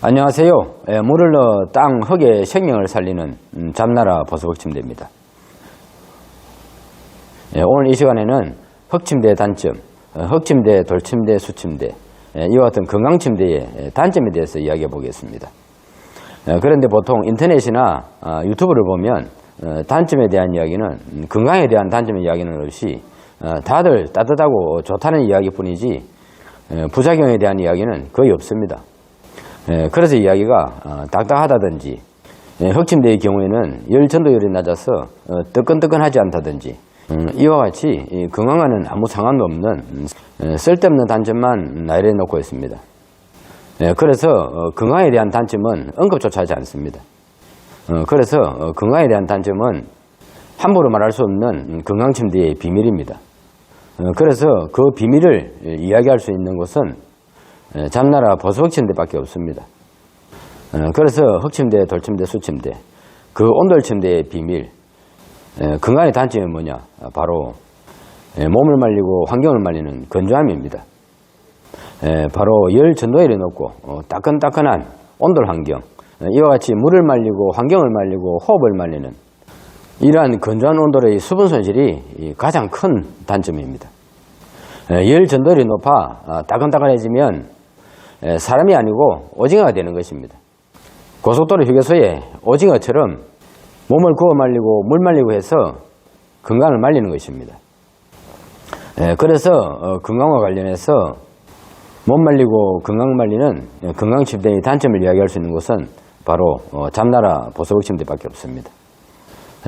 안녕하세요. 예, 물을 넣어 땅, 흙의 생명을 살리는 음, 잠나라 보수복침대입니다. 예, 오늘 이 시간에는 흙침대의 단점, 어, 흙침대, 돌침대, 수침대, 예, 이와 같은 건강침대의 예, 단점에 대해서 이야기해 보겠습니다. 예, 그런데 보통 인터넷이나 아, 유튜브를 보면 어, 단점에 대한 이야기는 음, 건강에 대한 단점의 이야기는 없이 어, 다들 따뜻하고 좋다는 이야기뿐이지 예, 부작용에 대한 이야기는 거의 없습니다. 예, 그래서 이야기가 어, 딱딱하다든지 예, 흑침대의 경우에는 열 전도율이 낮아서 어, 뜨끈뜨끈하지 않다든지 음, 이와 같이 이 건강과는 아무 상관도 없는 음, 예, 쓸데없는 단점만 나열해 놓고 있습니다. 예, 그래서 어, 건강에 대한 단점은 언급조차 하지 않습니다. 어, 그래서 어, 건강에 대한 단점은 함부로 말할 수 없는 음, 건강침대의 비밀입니다. 어, 그래서 그 비밀을 예, 이야기할 수 있는 예, 잠나라 보수흑침대밖에 없습니다. 어, 그래서 흑침대, 돌침대, 수침대, 그 온돌침대의 비밀, 예, 건강의 단점이 뭐냐? 아, 바로 예, 몸을 말리고 환경을 말리는 건조함입니다. 예, 바로 열 전도율이 높고 어, 따끈따끈한 온돌 환경, 예, 이와 같이 물을 말리고 환경을 말리고 호흡을 말리는 이러한 건조한 온돌의 수분 손실이 이 가장 큰 단점입니다. 예, 열 전도율이 높아 아, 따끈따끈해지면 예, 사람이 아니고 오징어가 되는 것입니다. 고속도로 휴게소에 오징어처럼 몸을 구워 말리고 물 말리고 해서 건강을 말리는 것입니다. 예, 그래서 어, 건강과 관련해서 몸 말리고 건강 말리는 예, 건강침대의 단점을 이야기할 수 있는 곳은 바로 어, 잠나라 보소복 침대밖에 없습니다.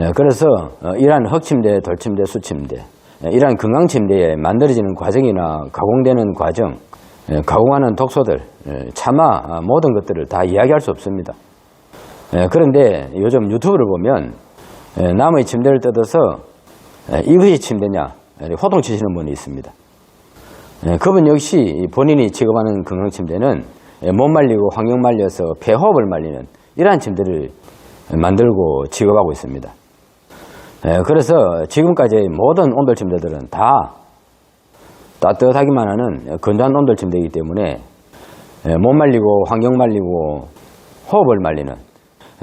예, 그래서 어, 이러한 흑침대, 돌침대, 수침대 예, 이러한 건강침대에 만들어지는 과정이나 가공되는 과정 예, 가공하는 독소들, 예, 차마 아, 모든 것들을 다 이야기할 수 없습니다. 예, 그런데 요즘 유튜브를 보면 예, 나무의 침대를 뜯어서 예, 이것이 침대냐 이렇게 호통치시는 분이 있습니다. 예, 그분 역시 본인이 취급하는 건강 침대는 예, 몸 말리고 환경 말려서 폐호흡을 말리는 이러한 침대를 만들고 취급하고 있습니다. 예, 그래서 지금까지 모든 온돌 침대들은 다 따뜻하기만 하는 건조한 온돌 침대이기 때문에 예, 몸 말리고 환경 말리고 호흡을 말리는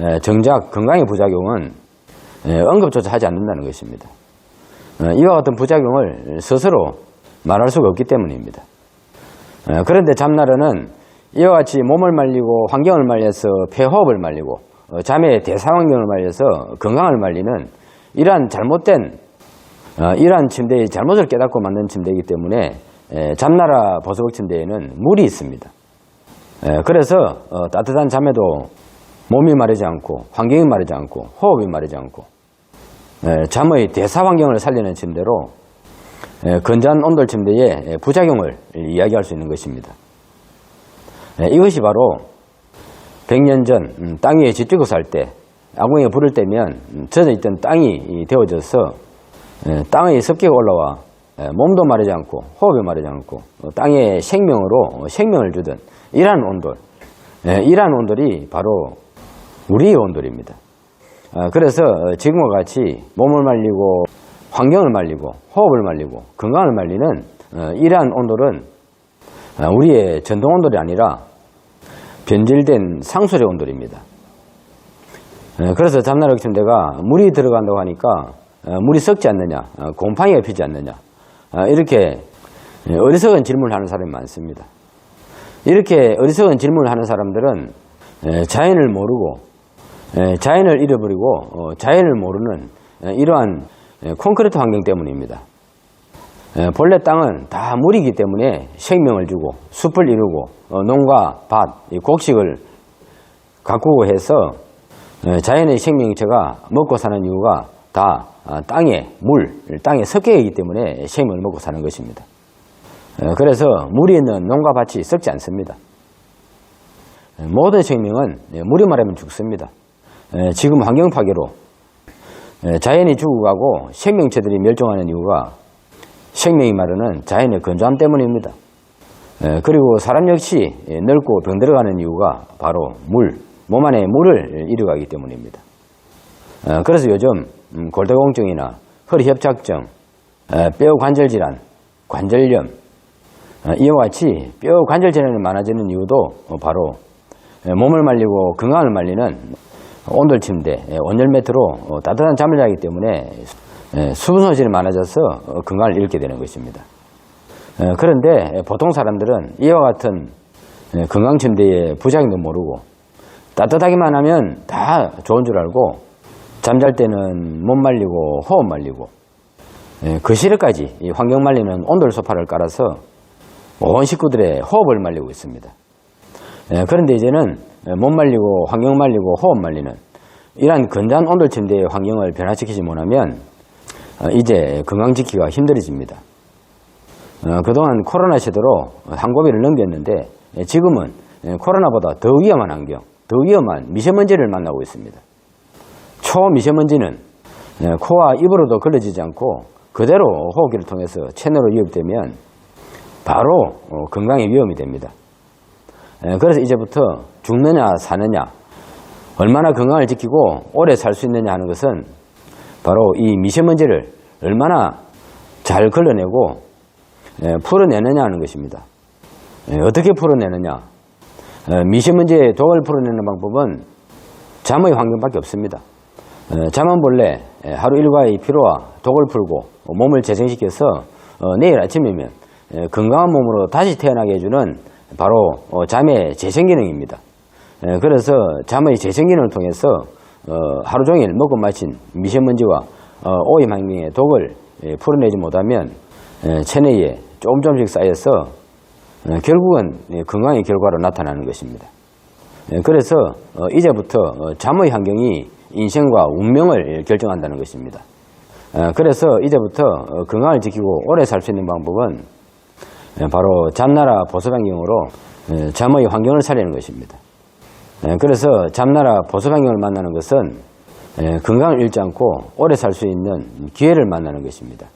예, 정작 건강의 부작용은 예, 언급조차 하지 않는다는 것입니다. 어, 이와 같은 부작용을 스스로 말할 수가 없기 때문입니다. 어, 그런데 잠나라는 이와 같이 몸을 말리고 환경을 말려서 폐호흡을 말리고 어, 잠의 대사환경을 말려서 건강을 말리는 이러한 잘못된 어, 이러한 침대의 잘못을 깨닫고 만든 침대이기 때문에 에, 잠나라 보수복 침대에는 물이 있습니다. 에, 그래서 어, 따뜻한 잠에도 몸이 마르지 않고 환경이 마르지 않고 호흡이 마르지 않고 에, 잠의 대사 환경을 살리는 침대로 에, 건조한 온돌 침대의 에, 부작용을 이야기할 수 있는 것입니다. 에, 이것이 바로 100년 전 음, 땅 위에 집 짓고 살 때 아궁이에 불을 떼면 음, 젖어 있던 땅이 예, 땅의 습기가 올라와 예, 몸도 마르지 않고 호흡이 마르지 않고 어, 땅의 생명으로 어, 생명을 주던 이러한 온돌 예, 이러한 온돌이 바로 우리의 온돌입니다. 아, 그래서 어, 지금과 같이 몸을 말리고 환경을 말리고 호흡을 말리고 건강을 말리는 이러한 온돌은 아, 우리의 전동 온돌이 아니라 변질된 상술의 온돌입니다. 그래서 잠나라 침대가 물이 들어간다고 하니까 어, 물이 썩지 않느냐, 어, 곰팡이가 피지 않느냐, 어, 이렇게 어리석은 질문을 하는 사람이 많습니다. 이렇게 어리석은 질문을 하는 사람들은 자연을 모르고 자연을 잃어버리고 자연을 모르는 이러한 콘크리트 환경 때문입니다. 본래 땅은 다 물이기 때문에 생명을 주고 숲을 이루고 농가, 밭, 곡식을 가꾸고 해서 자연의 생명체가 먹고 사는 이유가 다 아, 땅에 물, 땅에 섞여 있기 때문에 생명을 먹고 사는 것입니다. 어, 그래서 물이 있는 농가 밭이 썩지 않습니다. 어, 모든 생명은 예, 물이 마르면 죽습니다. 어, 지금 환경 파괴로 자연이 죽어가고 생명체들이 멸종하는 이유가 생명이 마르는 자연의 건조함 때문입니다. 그리고 사람 역시 예, 늙고 병들어가는 이유가 바로 물, 몸 안에 물을 잃어가기 때문입니다. 그래서 요즘 음, 골다공증이나 허리협착증, 뼈 관절 질환, 관절염 어, 이와 같이 뼈 관절 질환이 많아지는 이유도 어, 바로 예, 몸을 말리고 건강을 말리는 온돌 침대, 예, 온열 매트로 어, 따뜻한 잠을 자기 때문에 예, 수분 소실이 많아져서 어, 건강을 잃게 되는 것입니다. 예, 그런데 보통 사람들은 이와 같은 예, 건강 침대의 부작용도 모르고 따뜻하기만 하면 다 좋은 줄 알고 잠잘 때는 몸 말리고 호흡 말리고 예, 그 시에까지 이 환경 말리는 온돌 소파를 깔아서 온 식구들의 호흡을 말리고 있습니다. 예, 그런데 이제는 몸 말리고 환경 말리고 호흡 말리는 이러한 건전 온돌 침대의 환경을 변화시키지 못하면 어, 이제 건강 지키기가 힘들어집니다. 어, 그동안 코로나 시대로 한 고비를 넘겼는데 예, 지금은 예, 코로나보다 더 위험한 환경, 더 위험한 미세먼지를 만나고 있습니다. 초미세먼지는 예, 코와 입으로도 걸러지지 않고 그대로 호흡기를 통해서 체내로 유입되면 바로 어, 건강에 위험이 됩니다. 예, 그래서 이제부터 죽느냐 사느냐 얼마나 건강을 지키고 오래 살 수 있느냐 하는 것은 바로 이 미세먼지를 얼마나 잘 걸러내고 예, 풀어내느냐 하는 것입니다. 예, 어떻게 풀어내느냐? 어, 미세먼지의 독을 풀어내는 방법은 잠의 환경밖에 없습니다. 예, 하루 일과의 피로와 독을 풀고 어, 몸을 재생시켜서 어, 내일 아침이면 예, 건강한 몸으로 다시 태어나게 해주는 바로 어, 잠의 재생기능입니다. 예, 그래서 잠의 재생기능을 통해서 어, 하루 종일 먹고 마신 미세먼지와 어, 오염 환경의 독을 예, 풀어내지 못하면 예, 체내에 조금 조금씩 쌓여서 어, 결국은 예, 건강의 결과로 나타나는 것입니다. 예, 그래서 어, 이제부터 어, 잠의 환경이 인생과 운명을 결정한다는 것입니다. 어, 그래서 이제부터 어, 건강을 지키고 오래 살 수 있는 방법은 예, 바로 잠나라 보습환경으로 예, 잠의 환경을 살리는 것입니다. 예, 그래서 잠나라 보습환경을 만나는 것은 예, 건강을 잃지 않고 오래 살 수 있는 기회를 만나는 것입니다.